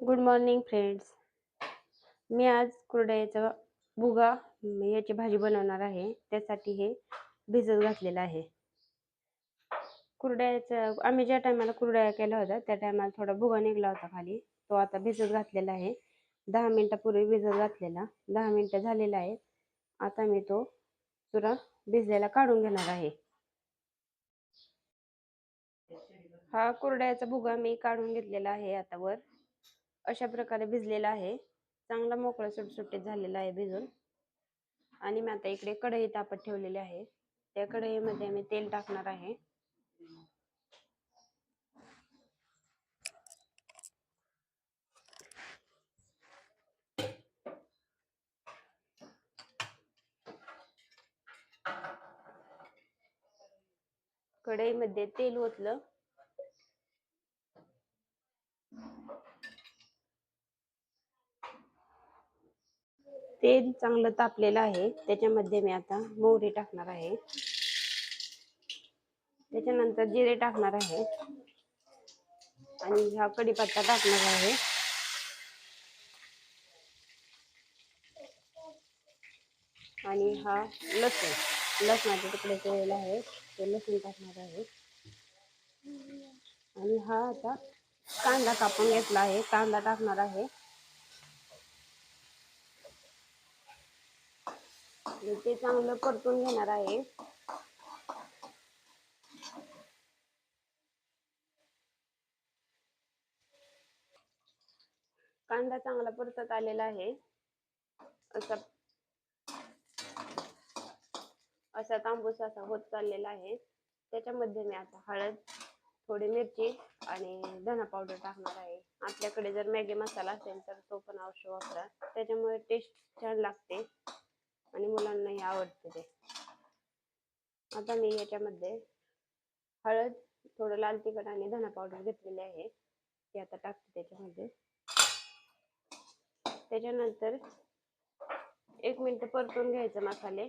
Good morning friends मी आज कुरड्याचा भुगा याची भाजी बनवणार आहे. त्यासाठी हे भिजत घातलेलं आहे. कुरड्याचं आम्ही ज्या टायमाला कुरड्या केला होता त्या टायमाला थोडा भुगा निघला होता खाली. तो आता भिजत घातलेला आहे. दहा मिनटापूर्वी भिजत घातलेला. दहा मिनटं झालेला आहे आता मी तो चुरा भिजलेला काढून घेणार आहे. हा कुरड्याचा भुगा मी काढून घेतलेला आहे आता वर. अशा प्रकारे भिजलेला आहे. चांगला मोकळा सुटसुटीत झालेला आहे भिजून. आणि मी आता इकडे कढई तापत ठेवलेली आहे. त्या कढईमध्ये मी तेल टाकणार आहे. कढईमध्ये तेल ओतलं. तेल चांगलं तापलेलं आहे. त्याच्यामध्ये मी आता मोहरी टाकणार आहे. त्याच्यानंतर जिरे टाकणार आहे. आणि हा कढीपत्ता टाकणार आहे. आणि हा लसूण लसणाचे तुकडे केलेले आहे. ते लसूण टाकणार आहे. आणि हा आता कांदा कापून घेतला आहे. कांदा टाकणार आहे. म्हणजे ते चांगलं परतून घेणार आहे. कांदा चांगला परतत आलेला आहे. असा असा तांबूस असा होत चाललेला आहे. त्याच्यामध्ये मी आता हळद थोडी मिरची आणि धना पावडर टाकणार आहे. आपल्याकडे जर मॅगी मसाला असेल तर तो पण अवश्य वापरा. त्याच्यामुळे टेस्ट छान लागते. आणि मुलांनाही आवडते ते. आता मी याच्यामध्ये हळद थोडं लाल तिखट आणि धना पावडर घेतलेली आहे. ते आता टाकते त्याच्यामध्ये. त्याच्यानंतर एक मिनिट परतून घ्यायचं मसाले.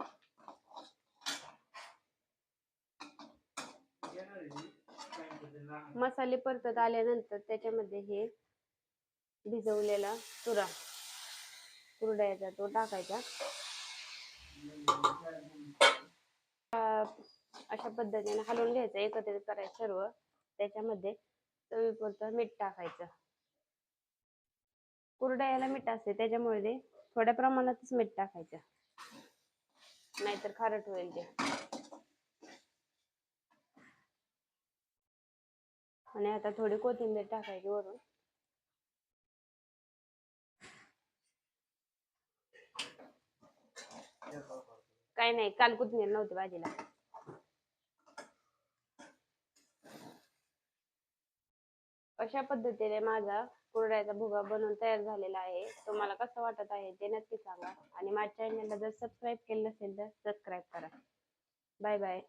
मसाले परतत आल्यानंतर त्याच्यामध्ये हे भिजवलेला चुरा कुरडयाचा तो टाकायचा. अशा पद्धतीने हलवून घ्यायचं एकत्रित करायचं सर्व. त्याच्यामध्ये चवीपुरतं मीठ टाकायचं. कुरडा याला मीठ असते त्याच्यामुळे थोड्या प्रमाणातच मीठ टाकायचं. नाहीतर खारट होईल ते. आणि आता थोडी कोथिंबीर टाकायची वरून. काय नाही काल कोथिंबीर नव्हती भाजीला. अशा पद्धतीने माझा कुरड्याचा भुगा बनवून तयार झालेला आहे. तुम्हाला कसं वाटत आहे ते नक्की सांगा. आणि माझ्या चॅनलला जर सबस्क्राईब केलं नसेल तर सबस्क्राईब करा. Bye bye